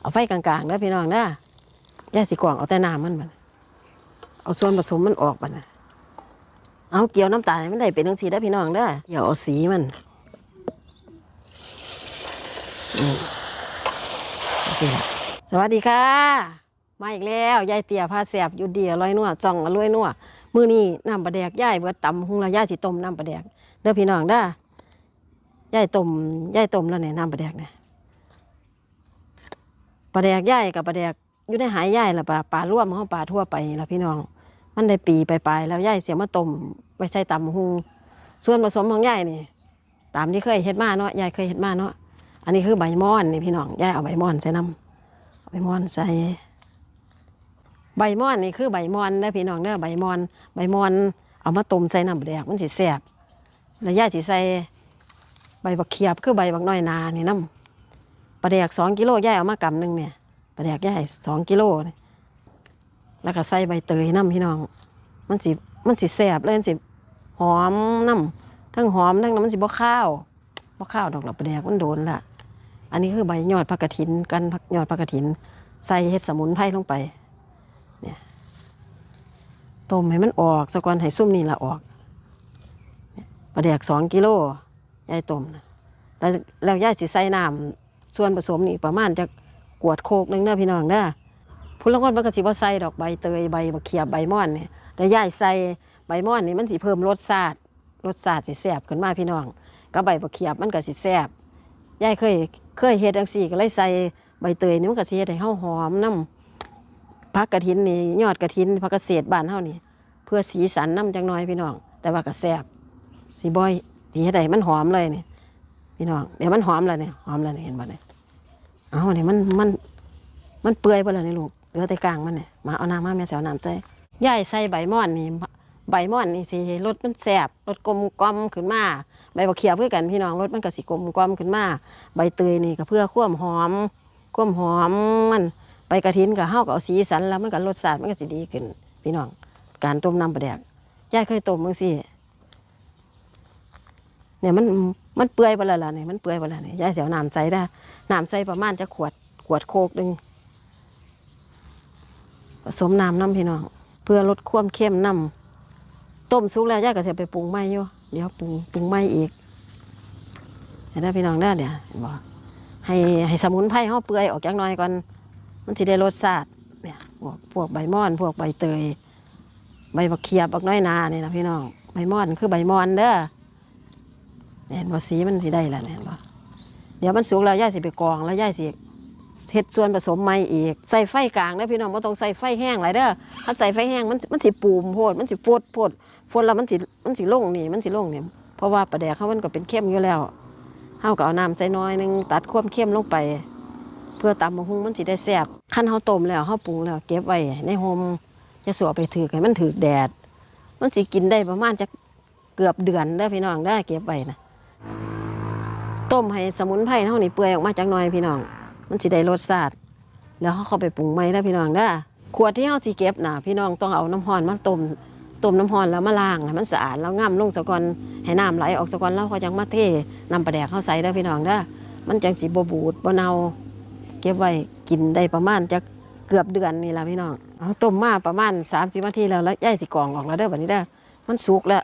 เอาไฟกลางๆเด้อพี่น้องเด้อย่าสิกวางเอาแต่น้ำมันบัดเอาส่วนผสมมันออกบันะเอาเกี่ยวน้ำตาลมันได้เป็นจังสีได้พี่น้องเด้ออย่าเอาสีมันสวัสดีค่ะ มาอีกแล้วยายเตี๋ยพาแสบอยู่ดีอร่อยนัวจ่องอร่อยนัวมือนี้น้ำปลาแดกยายเบิดตำหุงแล้วยายสิต้มน้ำปลาแดกเด้อพี่น้องเด้ยายต้มยายต้มแล้วเนี่ยน้ำปลาแดกเนี่ย ปลาแดกย่ายกับปลาแดกอยู่ในหายย่ายละปลาปลาร่วมเขาปลาทั่วไปละพี่น้อง มันได้ปีไปลายแล้วย่ายเสียมาต้มไปใส่ตำหูส่วนผสมของย่ายนี่ตามที่เคยเฮ็ดมาเนาะยายเคยเฮ็ดมาเนาะอันนี้คือใบม่อนนี่พี่น้องย่ายเอาใบม่อนใส่น้ำใบม่อนใส่ใบม่อนนี่คือใบม่อนเด้อพี่น้องเด้อใบม่อน ใบม่อน เอามาต้มใส่น้ำปลาแดกมันสิแซ่บแล้วย่ายสิใส่ใบบักเขียบคือใบบักน้อยนานี่น้ำ ปลาแดกสองกิโลย่ายเอามากำหนึ่งเนี่ยปลาแดกย่ายสองกิโลเนี่ยแล้วก็ใส่ใบเตยน้ำพี่น้อง มันสิมันสิแสบเลยมันสิหอมน้ำทั้งหอมทั้งน้ำมันสิบ่ข้าวบ่ข้าวดอกหลับปลาแดกมันโดนละอันนี้คือใบยอดผักกระถินกันผักยอดผักกระถิน ใส่เห็ดสมุนไพรลงไปเนี่ยต้มให้มันออกสะก่อนให้ซุ่มนี่ละออกปลาแดกสองกิโลยายต้มนะแล้วแล้วยายสิใส่น้ำ ส่วนผสมนี่ประมาณจะกวดโคกนึงเด้อพี่น้องเด้อพุ่นละคนมันก็สิบ่ใส่ดอกใบเตยใบบักเขียบใบม่อนเนี่ยแต่ย่ายใส่ใบม่อนนี่มันสิเพิ่มรสชาติรสชาติสิแซ่บขึ้นมาพี่น้องกับใบบักเขียบมันก็สิแซ่บย่ายเคยเคยเฮ็ดจังซี่ก็เลยใส่ใบเตยนี่มันก็สิเฮ็ดให้เฮาหอมน้ำผักกระถินนี่ยอดกระถินผักเกษตรบ้านเฮานี่ เพื่อสีสันน้ำจังน้อยพี่น้องแต่ว่าก็แซ่บสิบ่อยสิเฮ็ดให้มันหอมเลยนี่ พี่น้องเดี๋ยวมันหอมแล้วเนี่ยหอมแล้วเนี่ยเห็นบ่เนี่ยเอาเนี่ยมันมันมันเปื่อยไปแล้วนี่ลูกเหลือแต่กลางมันเนี่ยมาเอาน้ำมาแม่แสวน้ำใจย่ายใส่ใบม่อนนี่ใบม่อนนี่สิรสมันแสบรสกลมกลมขึ้นมาใบบักเขียบเพื่อกันพี่น้องรสมันก็สิกลมกลมขึ้นมาใบเตยนี่ก็เพื่อความหอมความหอมมันใบกระถินก็เฮาก็เอาสีสันแล้วมันก็รสชาติมันก็สิดีขึ้น พี่น้องการต้มน้ำปลาแดกย่ายเคยต้มมึงสิเนี่ยมัน มันเปื่อยไปแล้วล่ะเนี่ยมันเปื่อยไปแล้วเนี่ยยายเสียวน้ำใส่ได้น้ำใส่ประมาณจะขวดขวดโคกหนึ่งผสมน้ำน้ำพี่น้องเพื่อลดความเค็มน้ำต้มสุกแล้วยายก็จะไปปรุงใหม่อยู่เดี๋ยวปรุงปรุงใหม่อีกเห็นไหมพี่น้องได้เดี๋ยวเห็นบ่ให้ให้สมุนไพรเขาเปื่อยออกจากน้อยก่อนมันจะได้รสชาติเนี่ยพวกพวกใบม่อนพวกใบเตยใบบักเขียบบักน้อยนาเนี่ยนะพี่น้องใบม่อนคือใบม่อนเด้อ เห็นบ่สีมันสิได้แล้วเนี่ยเห็นบ่เดี๋ยวมันสุกแล้วย่ายสิไปกองแล้วย่ายสิเฮ็ดส่วนผสมใหม่อีกใส่ไฟกลางเด้อพี่น้องบ่ต้องใส่ไฟแห้งหลายเด้อถ้าใส่ไฟแห้งมันมันสิปูมโพดมันสิฟดโพดโฟดแล้วมันสิมันสิลงนี่มันสิลงนี่เพราะว่าปลาแดกเขามันก็เป็นเข้มอยู่แล้วเฮาก็เอาน้ำใส่น้อยนึงตัดความเข้มลงไป เพื่อตำบักหุ่งมันสิได้แซ่บคันเฮาต้มแล้วเฮาปรุงแล้วเก็บไว้ในโฮมจะสัวไปถือให้มันถือแดด มันสิกินได้ประมาณจะเกือบเดือนเด้พี่น้องได้เก็บไว้นะ ต้มให้สมุนไพรเท่านี้เปื่อยออกมาจากหน่อยพี่น้อง มันสิได้รสชาติแล้วเขาเข้าไปปรุงใหม่แล้วพี่น้องเด้ขวดที่เฮาสิเก็บน่ะพี่น้องต้องเอาน้ำร้อนมาต้มต้มน้ำร้อนแล้วมาล้างให้มันสะอาดแล้วง่ำลงสะก่อนให้น้ำไหลออกสะก่อนแล้วเขาจังมาเทน้ำปลาแดกเข้าใส่เด้อพี่น้องเด้มันจังสิบ่บูดบเนาเก็บไว้กินได้ประมาณจะเกือบเดือนนี่ละพี่น้องเอาต้มมาประมาณ30นาทีแล้วแล้วย่ายสิกรองออกแล้วเด้อบัดนี้เด้มันสุกแล้ว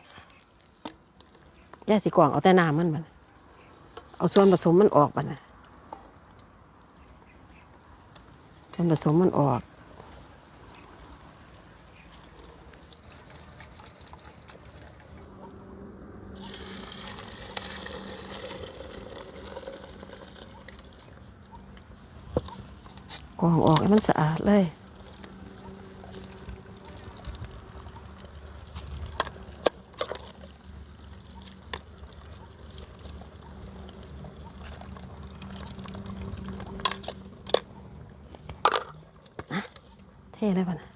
ย่ายสิกรองเอาแต่น้ำมันบัด เอาส่วนผสมมันออกไปนะส่วนผสมมันออก กองออกให้มันสะอาดเลย ท่เลยป่ะนะ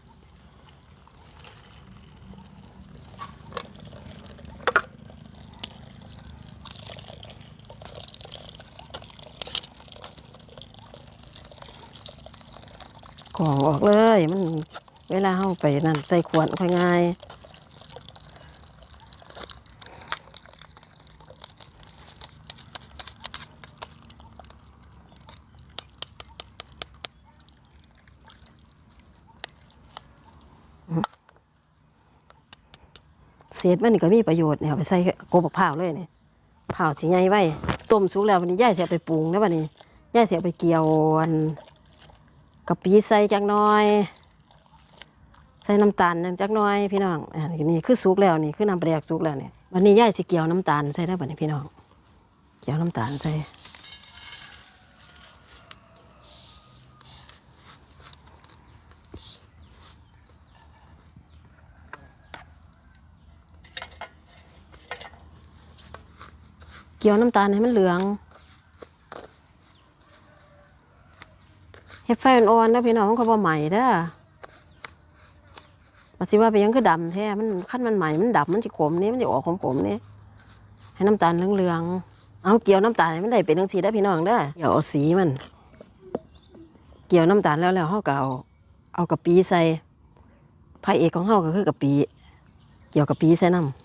กองออกเลย มันเวลาเข้าไปนั่นใส่ขวดค่อยง่าย เศษมันนี่ก็มีประโยชน์เนี่ยเอาไปใส่โกบักผ้าวเลยเนี่ยพร้าวสิใหญ่ไว้ต้มสุกแล้ววันนี้ย่ายเสียไปปรุงแล้ววันนี้ย่ายเสียไปเกี่ยวอันกะปิใส่จักหน้อย ใส่น้ำตาลจักหน้อยพี่น้องอันนี้คือสุกแล้วนี่คือน้ำแปลกสุกแล้วเนี่ยวันนี้ย่ายสิเกี่ยวน้ำตาลใส่ได้บ่เนี่พี่น้องเกี่ยวน้ำตาลใส่ เกี่ยวน้ำตาลให้มันเหลืองเฮ็ดไฟอ่อนๆนะพี่น้องมันก็บ่ใหม่เด้อว่าสิว่าไปยังคือดำแท้ มันขั้นมันใหม่ มันดำมันจะขมนี่มันจะออกขมๆนี่ให้น้ำตาลเหลืองๆ เอาเกี่ยวน้ำตาลให้มันได้เป็นจังสีได้พี่น้องเด้อเกี่ยวเอาสีมัน เกี่ยวน้ำตาลแล้วแล้วเฮาก็เอาเอากะปิใส่พระเอกของเฮาก็คือกะปิเกี่ยวกะปิใส่น้ำ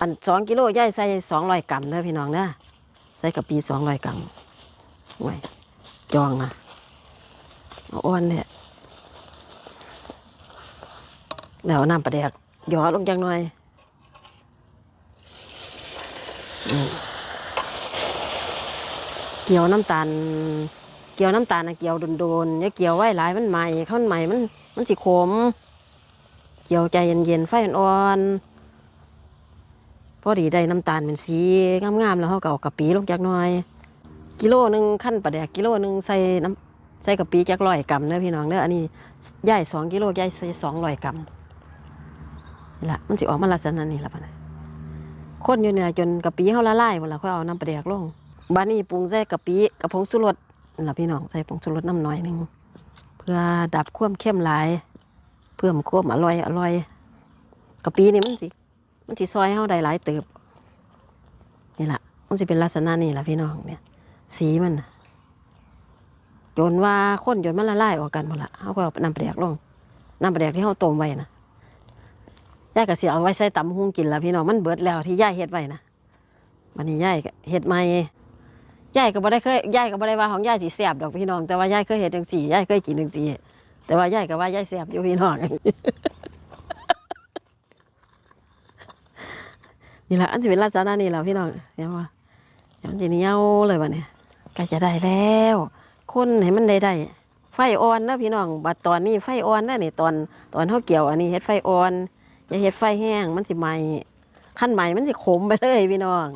อันสองกิโลย่ายใส่สองร้อยกรัมเด้อพี่น้องเด้อใส่กะปิสองร้อยกรัมไว้จองนะอาอ้วนเนี่ยแล้วเอาน้ำปลาแดกหยอลงจังหน่อยเกี่ยวน้ำตาล เกี่ยวน้ำตาลนะเกี่ยวโดนๆอย่าเกี่ยวไว้หลายมันใหม่ข้าวมันใหม่มันมันสิขม เกี่ยวใจเย็นๆไฟอ่อนๆ พอดีได้น้ำตาลเป็นสีงามๆแล้วเขาก็เอากะปิลงจักน่อย กิโลหนึ่งขั้นปลาแดกกิโลหนึ่งใส่น้ำใส่กะปิจักร้อยกรัมเด้อพี่น้องเด้ออันนี้ย่ายสองกิโลย่ายใส่สองร้อยกรัมนี่ละมันสิออกมาลักษณะนี้ละปะนะคนอยู่เนี่ยจนกะปิเขาละลายหมดแล้วค่อยเอาน้ำปลาแดกลงบ้านนี้ปรุงใส่กะปิกับผงชูรสนี่ละพี่น้องใส่ผงชูรสน้ำหน่อยหนึ่งเพื่อดับความเข้มหลาย เพิ่มความอร่อยอร่อยกะปินี่มันสิ มันสิซอยเขาได้หลายเติบนี่แหละมันสิเป็นลักษณะนี้ละพี่น้องเนี่ย สีมันจนว่าคนจนมันละลายออกกันหมดละเขาก็น้ำปลาแดกลงน้ำปลาแดกที่เขาต้มไว้นะย่ายก็สิเอาไว้ใส่ตำหุงกินละพี่น้องมันเบิดแล้วที่ย่ายเฮ็ดไว้นะวันนี้ย่ายเฮ็ดใหม่ย่ายก็บ่ได้เคยย่ายก็บ่ได้ว่าของย่ายสิแซ่บดอกพี่น้อง แต่ว่าย่ายเคยเฮ็ดจังซี่ยายเคยกินจังซี่แต่ว่าย่ายก็ว่าย่ายแซ่บอยู่พี่น้อง นี่ละอันสิเป็นลักษณะนี้แหละพี่น้องเห็นว่าเดี๋ยวมันสิเหนียวเลยวันนี้ก็จะได้แล้ว คนให้มันได้ได้ไฟอ่อนนะพี่น้องบัดตอนนี้ไฟอ่อนนะนี่ตอนตอนเฮาเกี่ยวอันนี้เฮ็ดไฟอ่อนอย่าเฮ็ดไฟแห้งมันสิไหม้ขั้นไหม้มันสิขมไปเลยพี่น้อง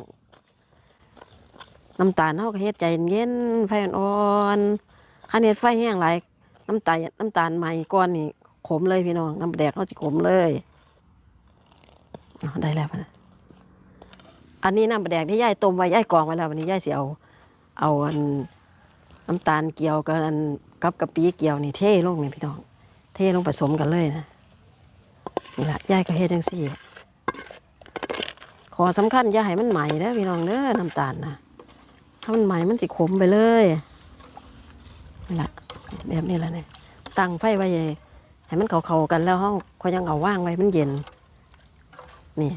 น้ำตาลเฮาก็เฮ็ดใจเย็นไฟอ่อนๆคันเฮ็ดไฟแห้งหลายน้ำตาลน้ำตาลไหม้ก่อนนี่ขมเลยพี่น้องน้ำแดกเฮาสิขมเลยได้แล้วนะ อันนี้น้ำแดกที่ย่ายต้มไว้ย่ายกรองไว้แล้ววันนี้ย่ายเสิเอาเอาอันน้ำตาลเกี่ยวกับอันกับกะปิเกี่ยวนี่เท่ลงนี่พี่น้อง เท่ลงผสมกันเลยนะนี่ละย่ายก็เฮ็ดจังซี่ ขอสำคัญย่าให้มันใหม่เด้อพี่น้องเด้อน้ำตาลนะถ้ามันใหม่มันสิขมไปเลยนี่ละแบบนี้ละเนี่ยตั้งไฟไว้ให้มันเข้าๆกันแล้วเขาเขายังเอาว่างไว้มันเย็น นี่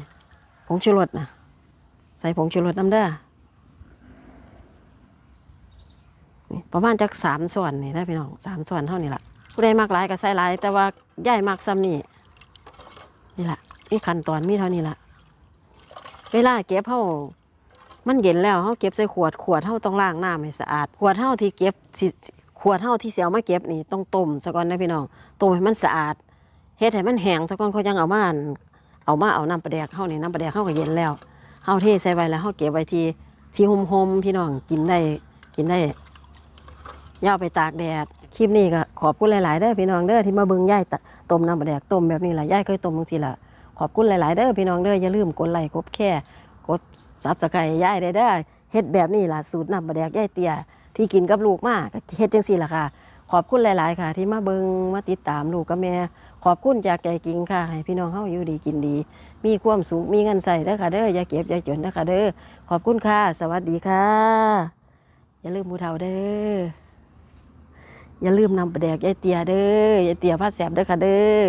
ผงชูรสนะ ใส่ผงชูรสน้ำเด้อประมาณจักสามส่วนนี่ได้พี่น้องสามส่วนเท่านี้ละผู้ใดมากหลายก็ใส่หลาย แต่ว่าย่ายมากซ้ำนี่นี่แหละนี่ขั้นตอนมีเท่านี้ละเวลาเก็บเฮามันเย็นแล้วเฮาเก็บใส่ขวดขวดเฮาต้องล้างน้ำให้สะอาด ขวดเฮาที่เก็บขวดเฮาที่เสียมาเก็บนี่ต้องต้มซะก่อนนะพี่น้องต้มให้มันสะอาดเฮ็ดให้มันแห้งซะก่อนเขายังเอามานเอามาเอาน้ำปลาแดกเฮานี่น้ำปลาแดกเฮาก็เย็นแล้วาเทใส่ไว้แล้วเฮาเก็บไว้ที่ที่ห่มพี่น้องกินได้กินได้อยาไปตากแดดคลิปนี้ก็ขอบคุณหลายๆเด้อพี่น้องเด้อที่มาเบิ่งย่ายต้มน้ำแดกต้มแบบนี้แหละย่ายเคยต้มบางทีละขอบคุณหลายๆเด้อพี่น้องเด้ออย่าลืมกดไลค์กดแค่กดซับสไครต์ยายได้เด้อเฮ็ดแบบนี้ล่ะสูตรน้ำแดกย่ายเตียที่กินกับลูกมากเฮ็ดจังซี่ล่ะค่ะ ขอบคุณหลาย ๆ ค่ะ ที่มาเบิงมาติดตามลูกกับแม่ขอบคุณจากใจจริงค่ะ ให้พี่น้องเฮาอยู่ดีกินดี มีความสุขมีเงินใส่เด้อค่ะเด้ออย่าเก็บอย่าจนเด้อค่ะเด้อขอบคุณค่ะ สวัสดีค่ะ อย่าลืมมูเท่าเด้ออย่าลืมนำประแดกยายเตียเด้อยายเตียผ้าแสบเด้อค่ะเด้อ